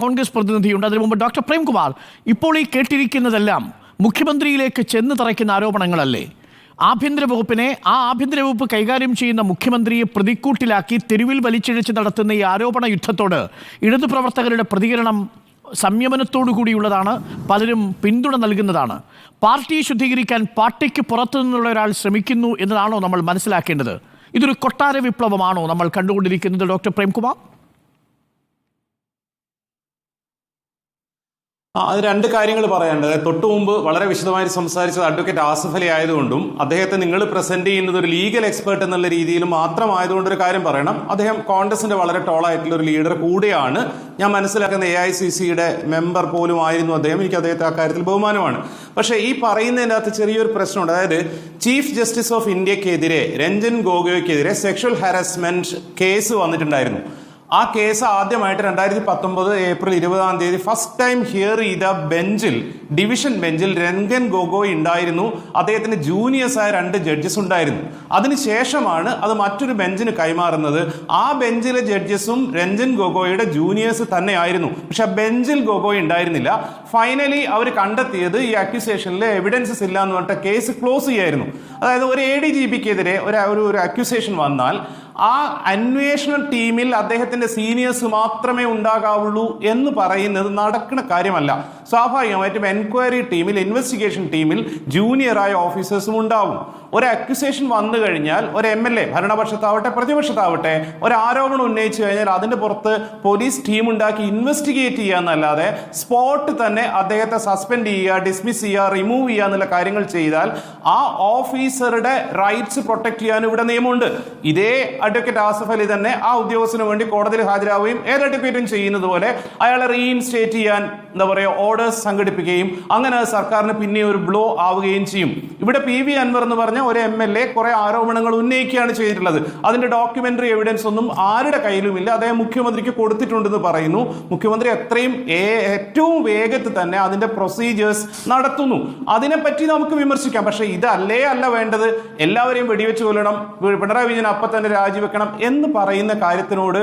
കോൺഗ്രസ് പ്രതിനിധിയുണ്ട്. അതിനു മുമ്പ് ഡോക്ടർ പ്രേംകുമാർ. ഇപ്പോൾ ഈ കേട്ടിരിക്കുന്നതെല്ലാം മുഖ്യമന്ത്രിയിലേക്ക് ചെന്ന് തറയ്ക്കുന്ന ആരോപണങ്ങളല്ലേ? ആഭ്യന്തര വകുപ്പിനെ ആ ആഭ്യന്തര വകുപ്പ് കൈകാര്യം ചെയ്യുന്ന മുഖ്യമന്ത്രിയെ പ്രതിക്കൂട്ടിലാക്കി തെരുവിൽ വലിച്ചിഴച്ച് നടത്തുന്ന ഈ ആരോപണ യുദ്ധത്തോട് ഇടതു പ്രവർത്തകരുടെ പ്രതികരണം സംയമനത്തോടു കൂടിയുള്ളതാണ് പലരും പിന്തുണ നൽകുന്നതാണ്. പാർട്ടിയെ ശുദ്ധീകരിക്കാൻ പാർട്ടിക്ക് പുറത്തു നിന്നുള്ള ഒരാൾ ശ്രമിക്കുന്നു എന്നതാണോ നമ്മൾ മനസ്സിലാക്കേണ്ടത്? ഇതൊരു കൊട്ടാര വിപ്ലവമാണോ നമ്മൾ കണ്ടുകൊണ്ടിരിക്കുന്നത് ഡോക്ടർ പ്രേംകുമാർ? അത് രണ്ട് കാര്യങ്ങൾ പറയാനുണ്ട്. തൊട്ടു മുമ്പ് വളരെ വിശദമായി സംസാരിച്ചത് അഡ്വക്കേറ്റ് ആസിഫ് അലി ആയതുകൊണ്ടും അദ്ദേഹത്തെ നിങ്ങൾ പ്രസന്റ് ചെയ്യുന്നത് ഒരു ലീഗൽ എക്സ്പേർട്ട് എന്നുള്ള രീതിയിൽ മാത്രമായതുകൊണ്ട് ഒരു കാര്യം പറയണം. അദ്ദേഹം കോൺഗ്രസിന്റെ വളരെ ടോളായിട്ടുള്ള ഒരു ലീഡർ കൂടെയാണ്. ഞാൻ മനസ്സിലാക്കുന്ന എ ഐ സി സിയുടെ മെമ്പർ പോലും ആയിരുന്നു അദ്ദേഹം. എനിക്ക് അദ്ദേഹത്തെ ആ കാര്യത്തിൽ ബഹുമാനമാണ്. പക്ഷേ ഈ പറയുന്നതിന്റെ അകത്ത് ചെറിയൊരു പ്രശ്നമുണ്ട്. അതായത് ചീഫ് ജസ്റ്റിസ് ഓഫ് ഇന്ത്യക്കെതിരെ രഞ്ജൻ ഗോഗോയ്ക്കെതിരെ സെക്ഷൽ ഹാരസ്മെന്റ് കേസ് വന്നിട്ടുണ്ടായിരുന്നു. ആ കേസ് ആദ്യമായിട്ട് രണ്ടായിരത്തി പത്തൊമ്പത് ഏപ്രിൽ ഇരുപതാം തീയതി ഫസ്റ്റ് ടൈം ഹിയർ ചെയ്ത ബെഞ്ചിൽ ഡിവിഷൻ ബെഞ്ചിൽ രംഗൻ ഗൊഗോയ് ഉണ്ടായിരുന്നു. അദ്ദേഹത്തിന് ജൂനിയേഴ്സായ രണ്ട് ജഡ്ജസ് ഉണ്ടായിരുന്നു. അതിനുശേഷമാണ് അത് മറ്റൊരു ബെഞ്ചിന് കൈമാറുന്നത്. ആ ബെഞ്ചിലെ ജഡ്ജസും രഞ്ജൻ ഗൊഗോയുടെ ജൂനിയേഴ്സ് തന്നെയായിരുന്നു. പക്ഷെ ബെഞ്ചിൽ ഗൊഗോയ് ഉണ്ടായിരുന്നില്ല. ഫൈനലി അവർ കണ്ടെത്തിയത് ഈ അക്യൂസേഷനിലെ എവിഡൻസസ് ഇല്ല എന്ന് പറഞ്ഞിട്ട് കേസ് ക്ലോസ് ചെയ്യായിരുന്നു. അതായത് ഒരു എ ഡി ജി പിക്കെതിരെ ഒരു- ഒരു അക്യൂസേഷൻ വന്നാൽ ആ അന്വേഷണ ടീമിൽ അദ്ദേഹത്തിന്റെ സീനിയേഴ്സ് മാത്രമേ ഉണ്ടാകാവുള്ളൂ എന്ന് പറയുന്നത് നടക്കുന്ന കാര്യമല്ല. സ്വാഭാവികമായിട്ടും എൻക്വയറി ടീമിൽ ഇൻവെസ്റ്റിഗേഷൻ ടീമിൽ ജൂനിയറായ ഓഫീസേഴ്സും ഉണ്ടാവും. ഒരു അക്യൂസേഷൻ വന്നു കഴിഞ്ഞാൽ ഒരു എം എൽ എ ഭരണപക്ഷത്താവട്ടെ പ്രതിപക്ഷത്താവട്ടെ ഒരു ആരോപണം ഉന്നയിച്ചു കഴിഞ്ഞാൽ അതിന്റെ പുറത്ത് പോലീസ് ടീം ഉണ്ടാക്കി ഇൻവെസ്റ്റിഗേറ്റ് ചെയ്യുക എന്നല്ലാതെ സ്പോട്ട് തന്നെ അദ്ദേഹത്തെ സസ്പെൻഡ് ചെയ്യുക ഡിസ്മിസ് ചെയ്യുക റിമൂവ് ചെയ്യുക എന്നുള്ള കാര്യങ്ങൾ ചെയ്താൽ ആ ഓഫീസറുടെ റൈറ്റ്സ് പ്രൊട്ടക്ട് ചെയ്യാൻ ഇവിടെ നിയമമുണ്ട്. ഇതേ അഡ്വക്കേറ്റ് ആസഫ് അലി തന്നെ ആ ഉദ്യോഗസ്ഥന് വേണ്ടി കോടതിയിൽ ഹാജരാവുകയും ഏത് അഡ്വക്കേറ്റും ചെയ്യുന്നത് പോലെ അയാളെ റീഇൻസ്റ്റേറ്റ് ചെയ്യാൻ എന്താ പറയുക ഓർഡേഴ്സ് സംഘടിപ്പിക്കുകയും അങ്ങനെ സർക്കാരിന് പിന്നെ ഒരു ബ്ലോ ആവുകയും ചെയ്യും. ഇവിടെ പി വി അൻവർ എന്ന് പറഞ്ഞ ഒരു എം എൽ എ കുറെ ആരോപണങ്ങൾ ഉന്നയിക്കുകയാണ് ചെയ്തിട്ടുള്ളത്. അതിന്റെ ഡോക്യുമെന്ററി എവിഡൻസ് ഒന്നും ആരുടെ കയ്യിലുമില്ല. അദ്ദേഹം മുഖ്യമന്ത്രിക്ക് കൊടുത്തിട്ടുണ്ടെന്ന് പറയുന്നു. മുഖ്യമന്ത്രി എത്രയും ഏറ്റവും വേഗത്തിൽ തന്നെ അതിന്റെ പ്രൊസീജിയേഴ്സ് നടത്തുന്നു. അതിനെപ്പറ്റി നമുക്ക് വിമർശിക്കാം. പക്ഷേ ഇതല്ലേ അല്ല വേണ്ടത്. എല്ലാവരെയും വെടിവെച്ച് കൊല്ലണം. പിണറായി വിജയൻ അപ്പൊ തന്നെ രാജിവെക്കണം എന്ന് പറയുന്ന കാര്യത്തിനോട്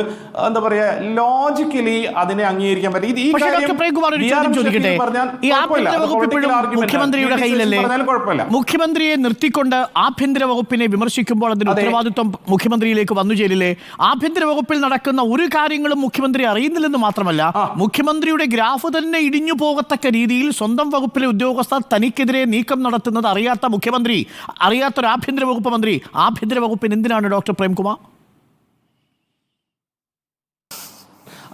എന്താ പറയാ ലോജിക്കലി അതിനെ അംഗീകരിക്കാൻ പറ്റില്ല. ഇത് ഈ ഒരു. മുഖ്യമന്ത്രിയുടെ കയ്യിലല്ലേ? മുഖ്യമന്ത്രിയെ നിർത്തിക്കൊണ്ട് ആഭ്യന്തര വകുപ്പിനെ വിമർശിക്കുമ്പോൾ അതിന്റെ അതെ. ഉത്തരവാദിത്വം മുഖ്യമന്ത്രിയിലേക്ക് വന്നു ചേരില്ലേ? ആഭ്യന്തര വകുപ്പിൽ നടക്കുന്ന ഒരു കാര്യങ്ങളും മുഖ്യമന്ത്രി അറിയുന്നില്ലെന്ന് മാത്രമല്ല മുഖ്യമന്ത്രിയുടെ ഗ്രാഫ് തന്നെ ഇടിഞ്ഞു പോകത്തക്ക രീതിയിൽ സ്വന്തം വകുപ്പിലെ ഉദ്യോഗസ്ഥർ തനിക്കെതിരെ നീക്കം നടത്തുന്നത് അറിയാത്ത മുഖ്യമന്ത്രി അറിയാത്തൊരു ആഭ്യന്തര വകുപ്പ് മന്ത്രി. ആഭ്യന്തര വകുപ്പിന് എന്തിനാണ് ഡോക്ടർ പ്രേംകുമാർ?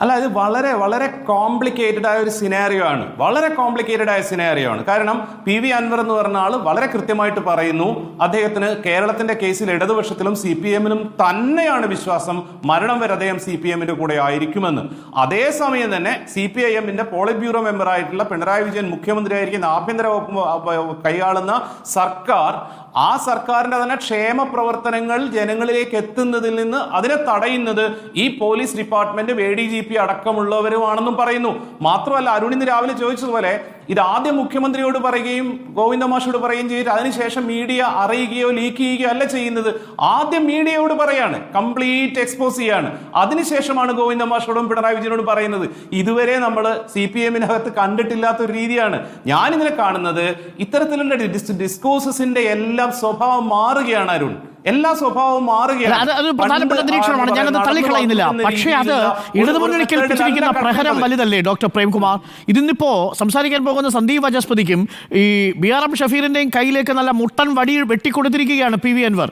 അല്ല ഇത് വളരെ വളരെ കോംപ്ലിക്കേറ്റഡ് ആയ ഒരു സിനാരിയോ ആണ്. വളരെ കോംപ്ലിക്കേറ്റഡ് ആയ സിനാരിയോ ആണ്. കാരണം പി വി അൻവർ എന്ന് പറഞ്ഞ ആൾ വളരെ കൃത്യമായിട്ട് പറയുന്നു അദ്ദേഹത്തിന് കേരളത്തിന്റെ കേസിൽ ഇടതുപക്ഷത്തിലും സി പി എമ്മിനും തന്നെയാണ് വിശ്വാസം മരണം വരെ അദ്ദേഹം സി പി എമ്മിന്റെ കൂടെ ആയിരിക്കുമെന്ന്. അതേസമയം തന്നെ സി പി ഐ എമ്മിന്റെ പോളിറ്റ് ബ്യൂറോ മെമ്പർ ആയിട്ടുള്ള പിണറായി വിജയൻ മുഖ്യമന്ത്രിയായിരിക്കുന്ന ആഭ്യന്തര വകുപ്പ് കൈയാളുന്ന സർക്കാർ ആ സർക്കാരിന്റെ തന്നെ ക്ഷേമ പ്രവർത്തനങ്ങൾ ജനങ്ങളിലേക്ക് എത്തുന്നതിൽ നിന്ന് അതിനെ തടയുന്നത് ഈ police department A D G P അടക്കമുള്ളവരുമാണെന്നും പറയുന്നു. മാത്രമല്ല അരുൺ ഇന്ന് രാവിലെ ചോദിച്ചതുപോലെ ഇത് ആദ്യം മുഖ്യമന്ത്രിയോട് പറയുകയും ഗോവിന്ദമാഷോട് പറയുകയും ചെയ്തിട്ട് അതിനുശേഷം മീഡിയ അറിയുകയോ ലീക്ക് ചെയ്യുകയോ അല്ല ചെയ്യുന്നത്. ആദ്യം മീഡിയയോട് പറയാണ് കംപ്ലീറ്റ് എക്സ്പോസ് ചെയ്യാണ്. അതിനുശേഷമാണ് ഗോവിന്ദമാഷോടും പിണറായി വിജയനോടും പറയുന്നത് ഇതുവരെ നമ്മൾ സി പി എമ്മിനകത്ത് കണ്ടിട്ടില്ലാത്ത ഒരു രീതിയാണ്. ഞാനിതിനെ കാണുന്നത് ഇത്തരത്തിലുള്ള ഡിസ്കോസസിന്റെ എല്ലാം സ്വഭാവം മാറുകയാണ് അരുൺ. എല്ലാ സ്വഭാവവും മാറുകയാണ്. അത് പ്രധാനപ്പെട്ട നിരീക്ഷണമാണ്. ഞാനത് തള്ളിക്കളയുന്നില്ല. പക്ഷേ അത് ഇടതുമുന്നണി കേൾപ്പിച്ചിരിക്കുന്ന പ്രഹരം വലുതല്ലേ ഡോക്ടർ പ്രേംകുമാർ? ഇതിന്നിപ്പോ സംസാരിക്കാൻ പോകുന്ന സന്ദീപ് വജസ്പതിക്കും ഈ ബി ആർ എം ഷഫീറിന്റെയും കയ്യിലേക്ക് നല്ല മുട്ടൻ വടി വെട്ടിക്കൊടുത്തിരിക്കുകയാണ് പി വി അൻവർ.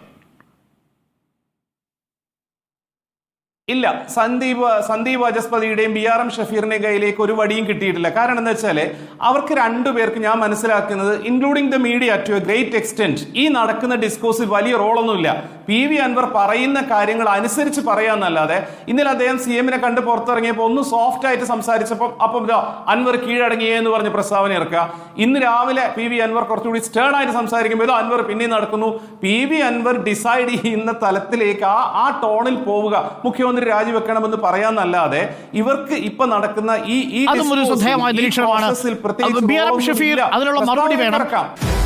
ഇല്ല. സന്ദീപ് സന്ദീപ് വാചസ്പതിയുടെയും ബി ആർ എം ഷഫീറിന്റെയും കയ്യിലേക്ക് ഒരു വടിയും കിട്ടിയിട്ടില്ല. കാരണം എന്താ വെച്ചാൽ അവർക്ക് രണ്ടുപേർക്ക് ഞാൻ മനസ്സിലാക്കുന്നത് including the media to a great extent ഈ നടക്കുന്ന ഡിസ്കോസിൽ വലിയ റോളൊന്നുമില്ല. പി വി അൻവർ പറയുന്ന കാര്യങ്ങൾ അനുസരിച്ച് പറയാന്നല്ലാതെ ഇന്നലെ അദ്ദേഹം സി എമ്മിനെ കണ്ട് പുറത്തിറങ്ങിയപ്പോൾ ഒന്ന് സോഫ്റ്റ് ആയിട്ട് സംസാരിച്ചപ്പോൾ അപ്പം അൻവർ കീഴടങ്ങിയേ എന്ന് പറഞ്ഞ് പ്രസ്താവന ഇറക്കുക. ഇന്ന് രാവിലെ പി വി അൻവർ കുറച്ചുകൂടി സ്റ്റേൺ ആയിട്ട് സംസാരിക്കുമ്പോൾ അൻവർ പിന്നെയും നടക്കുന്നു. പി വി അൻവർ ഡിസൈഡ് ചെയ്യുന്ന തലത്തിലേക്ക് ആ ആ ടോണിൽ പോവുക. മുഖ്യമന്ത്രി രാജിവെക്കണമെന്ന് പറയാന്നല്ലാതെ ഇവർക്ക് ഇപ്പൊ നടക്കുന്ന ഈ ഈ അതിനുള്ള മറുപടി discourse